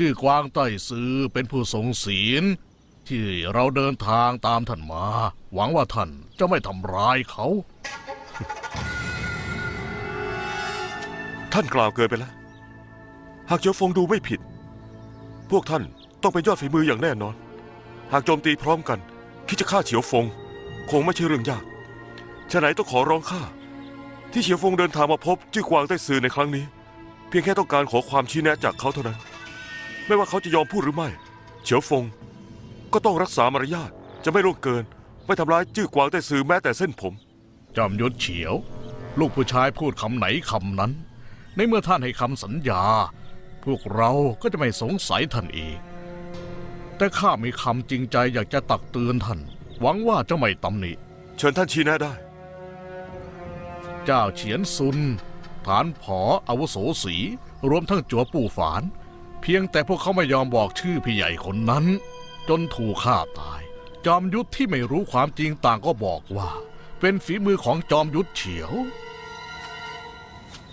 จื้อกวางไต้ซือเป็นผู้ทรงศีล ที่เราเดินทางตามท่านมา หวังว่าท่านจะไม่ทำร้ายเขา ท่านกล่าวเกินไปแล้ว หากเจียวฟงดูไม่ผิด พวกท่านต้องเป็นยอดฝีมืออย่างแน่นอน หากโจมตีพร้อมกัน คิดจะฆ่าเฉียวฟง คงไม่ใช่เรื่องยากฉะไหนต้องขอร้องข้าที่เฉียวฟงเดินทางมาพบจื้อกวางไต้ซือในครั้งนี้ เพียงแค่ต้องการขอความชี้แนะจากเขาเท่านั้น ไม่ว่าเขาจะยอมพูดหรือไม่ เฉียวฟง ก็ต้องรักษามารยาทจะไม่ล่วงเกิน ไม่ทำร้ายจื้อกวางไต้ซือแม้แต่เส้นผม จอมยุทธเฉียว ลูกผู้ชายพูดคำไหนคำนั้น ในเมื่อท่านให้คำสัญญา พวกเราก็จะไม่สงสัยท่านอีก แต่ข้ามีคำจริงใจอยากจะตักเตือนท่าน หวังว่าจะไม่ตำหนิ เชิญท่านชี้แนะได้ เจ้าเฉียนซุน ฐานผออาวุโสสี รวมทั้งจัวปู่ฝาน เพียงแต่พวกเขาไม่ยอมบอกชื่อพี่ใหญ่คนนั้น จนถูกฆ่าตาย จอมยุทธที่ไม่รู้ความจริงต่างก็บอกว่า เป็นฝีมือของจอมยุทธเฉียว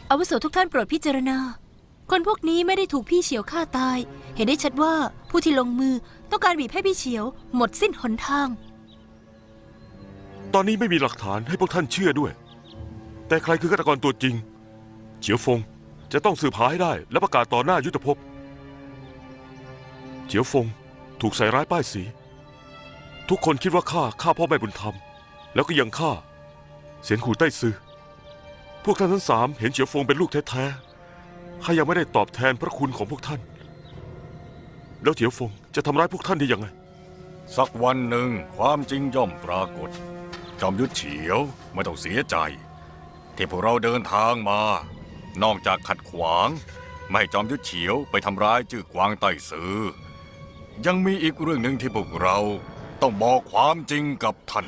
อาวุโสทุกท่านโปรดพิจารณา คนพวกนี้ไม่ได้ถูกพี่เฉียวฆ่าตาย เห็นได้ชัดว่าผู้ที่ลงมือต้องการบีบให้พี่เฉียว หมดสิ้นหนทาง ตอนนี้ไม่มีหลักฐานให้พวกท่านเชื่อด้วย แต่ใครคือฆาตกรตัวจริง เฉียวฟงจะต้องสืบหาให้ได้และประกาศต่อหน้ายุทธภพ เฉียวฟง ถูกใส่ร้ายป้ายสี ทุกคนคิดว่าข้าฆ่าพ่อแม่บุญธรรม แล้วก็ยังฆ่า เสียนหูใต้ซือพวกท่านทั้งสามเห็นเฉียวฟงเป็นลูกแท้ๆข้ายังไม่ได้ตอบแทนพระคุณของพวกท่าน แล้วเฉียวฟงจะทำร้ายพวกท่านได้ยังไง สักวันหนึ่งความจริงย่อมปรากฏ จอมยุทธเฉียวไม่ต้องเสียใจ ที่พวกเราเดินทางมา นอกจากขัดขวาง ไม่ให้จอมยุทธเฉียวไปทำร้ายจื้อกวางไต้ซือ ยังมีอีกเรื่องหนึ่งที่พวกเราต้องบอกความจริงกับท่าน